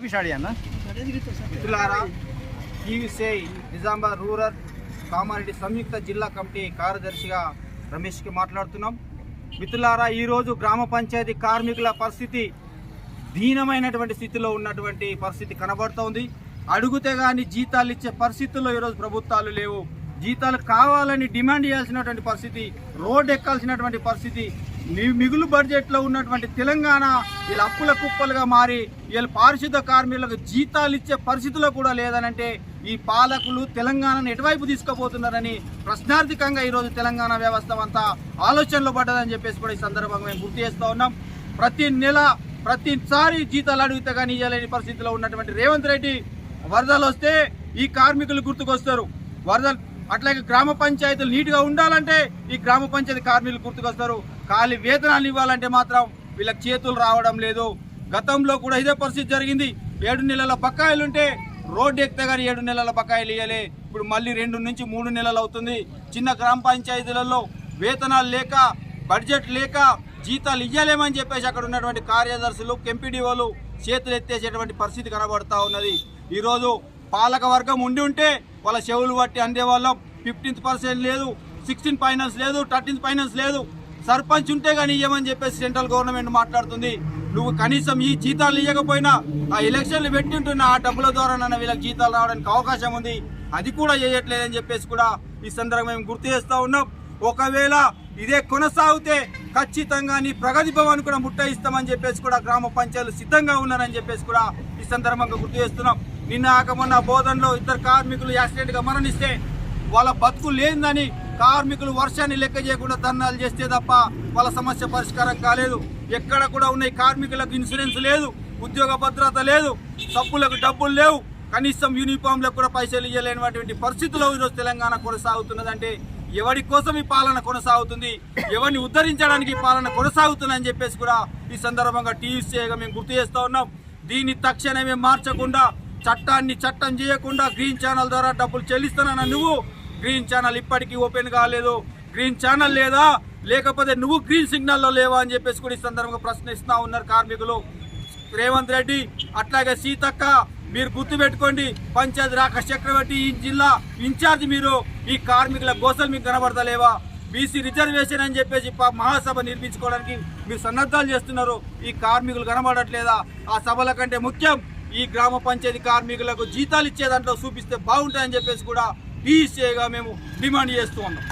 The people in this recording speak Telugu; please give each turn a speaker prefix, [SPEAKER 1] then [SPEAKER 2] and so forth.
[SPEAKER 1] స్టార్ట్
[SPEAKER 2] మిత్రులారా టీవీసీ నిజామాబాద్ రూరల్ కామారెడ్డి సంయుక్త జిల్లా కమిటీ కార్యదర్శిగా రమేష్కి మాట్లాడుతున్నాం. మిత్రులారా ఈరోజు గ్రామ పంచాయతీ కార్మికుల పరిస్థితి దీనమైనటువంటి స్థితిలో ఉన్నటువంటి పరిస్థితి కనబడుతోంది అడుగుతే కానీ జీతాలు ఇచ్చే పరిస్థితుల్లో ఈరోజు ప్రభుత్వాలు లేవు. జీతాలు కావాలని డిమాండ్ చేయాల్సినటువంటి పరిస్థితి రోడ్ ఎక్కాల్సినటువంటి పరిస్థితి మిగులు బడ్జెట్లో ఉన్నటువంటి తెలంగాణ వీళ్ళ అప్పుల కుప్పలుగా మారి వీళ్ళ పారిశుద్ధ కార్మికులకు జీతాలు ఇచ్చే పరిస్థితిలో కూడా లేదనంటే ఈ పాలకులు తెలంగాణను ఎటువైపు తీసుకుపోతున్నారని ప్రశ్నార్థకంగా ఈరోజు తెలంగాణ వ్యవస్థ అంతా ఆలోచనలో పడ్డదని చెప్పేసి కూడా ఈ సందర్భంగా మేము గుర్తు చేస్తూ ఉన్నాం. ప్రతి నెల ప్రతిసారి జీతాలు అడిగితే కానీ ఇవ్వలేని పరిస్థితిలో ఉన్నటువంటి రేవంత్ రెడ్డి వరదలు వస్తే ఈ కార్మికులు గుర్తుకొస్తారు. వరదలు అట్లాగే గ్రామ పంచాయతీలు నీట్గా ఉండాలంటే ఈ గ్రామ పంచాయతీ కార్మికులు గుర్తుకొస్తారు. ఖాళీ వేతనాలు ఇవ్వాలంటే మాత్రం వీళ్ళకి చేతులు రావడం లేదు. గతంలో కూడా ఇదే పరిస్థితి జరిగింది. ఏడు నెలల బకాయిలుంటే రోడ్డు ఎక్కితే కానీ ఏడు నెలల బకాయిలు ఇవ్వలే ఇప్పుడు మళ్ళీ రెండు నుంచి మూడు నెలలు అవుతుంది. చిన్న గ్రామ పంచాయతీలలో వేతనాలు లేక బడ్జెట్ లేక జీతాలు ఇవ్వలేమని చెప్పేసి అక్కడ ఉన్నటువంటి కార్యదర్శులు కెంపీడీఓలు చేతులు ఎత్తేసేటువంటి పరిస్థితి కనబడతా ఉన్నది. ఈరోజు పాలక వర్గం ఉండి ఉంటే వాళ్ళ చెవులు బట్టి అందేవాళ్ళం ఫిఫ్టీన్త్ పర్సెంట్ లేదు సిక్స్టీన్ ఫైనాన్స్ లేదు థర్టీన్త్ ఫైనాన్స్ లేదు. సర్పంచ్ ఉంటే కానీ ఇవ్వమని చెప్పేసి సెంట్రల్ గవర్నమెంట్ మాట్లాడుతుంది. నువ్వు కనీసం ఈ జీతాలు ఇవ్వకపోయినా ఆ ఎలక్షన్లు పెట్టింటున్న ఆ డబ్బుల ద్వారా నన్న వీళ్ళకి జీతాలు రావడానికి అవకాశం ఉంది. అది కూడా చేయట్లేదని చెప్పేసి కూడా ఈ సందర్భంగా మేము గుర్తు చేస్తా ఉన్నాం. ఒకవేళ ఇదే కొనసాగితే ఖచ్చితంగా నీ ప్రగతి భవన్ కూడా ముట్టయిస్తామని చెప్పేసి కూడా గ్రామ పంచాయతీలు సిద్ధంగా ఉన్నారని చెప్పేసి కూడా ఈ సందర్భంగా గుర్తు చేస్తున్నాం. నిన్న మొన్న బోధనలో ఇద్దరు కార్మికులు యాక్సిడెంట్గా మరణిస్తే వాళ్ళ బతుకు లేదని కార్మికులు వర్షాన్ని లెక్క చేయకుండా ధర్నాలు చేస్తే తప్ప వాళ్ళ సమస్య పరిష్కారం కాలేదు. ఎక్కడ కూడా ఉన్నాయి కార్మికులకు ఇన్సూరెన్స్ లేదు ఉద్యోగ భద్రత లేదు సబ్బులకు డబ్బులు లేవు. కనీసం యూనిఫామ్లకు కూడా పైసలు ఇవ్వలేనటువంటి పరిస్థితుల్లో ఈరోజు తెలంగాణ కొనసాగుతున్నదంటే ఎవరి కోసం ఈ పాలన కొనసాగుతుంది? ఎవరిని ఉద్ధరించడానికి పాలన కొనసాగుతుందని చెప్పేసి కూడా ఈ సందర్భంగా టీవీసీగా మేము గుర్తు చేస్తూ ఉన్నాం. దీన్ని తక్షణమే మార్చకుండా చట్టాన్ని చట్టం చేయకుండా గ్రీన్ ఛానల్ ద్వారా డబ్బులు చెల్లిస్తానన్న నువ్వు. గ్రీన్ ఛానల్ ఇప్పటికీ ఓపెన్ కాలేదు. గ్రీన్ ఛానల్ లేదా? లేకపోతే నువ్వు గ్రీన్ సిగ్నల్లో లేవా అని చెప్పేసి కూడా ఈ సందర్భంగా ప్రశ్నిస్తూ ఉన్నారు కార్మికులు. రేవంత్ రెడ్డి అట్లాగే సీతక్క మీరు గుర్తుపెట్టుకోండి పంచాయతీ రాక చక్రవర్తి ఈ జిల్లా ఇన్ఛార్జ్ మీరు. ఈ కార్మికుల గోసలు మీకు కనబడతలేవా? బీసీ రిజర్వేషన్ అని చెప్పేసి మహాసభ నిర్మించుకోవడానికి మీరు సన్నద్ధాలు చేస్తున్నారు. ఈ కార్మికులు కనబడట్లేదా? ఆ సభల కంటే ముఖ్యం ఈ గ్రామ పంచాయతీ కార్మికులకు జీతాలు ఇచ్చే దాంట్లో చూపిస్తే బాగుంటాయని చెప్పేసి కూడా టీసీగా మేము డిమాండ్ చేస్తూ ఉన్నాం.